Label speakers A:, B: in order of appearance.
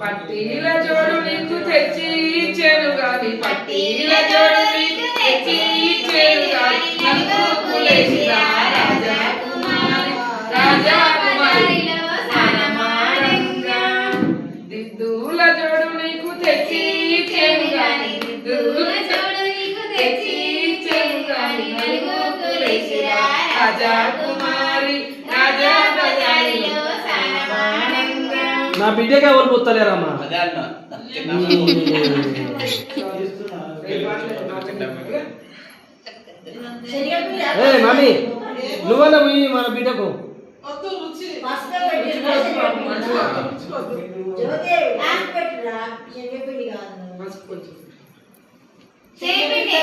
A: పట్టీల జోడు నీకు తెచ్చి ఇచ్చాను గాని పట్టీల జోడు నీకు తెచ్చి ఇచ్చాను గాని నన్ను కులేసిరా రాజా కుమారి రాజా కుమారిలో దిద్దుల జోడు నీకు తెచ్చి ఇచ్చాను గాని దిద్దుల జోడు నీకు తెచ్చి ఇచ్చాను గాని నన్ను కులేసిరా రాజా
B: నా బిడ్డగా ఎవరు
C: అన్న
B: ఏ మమ్మీ నువ్వన్నా పోయి మన బిడ్డకు
D: సేపిండి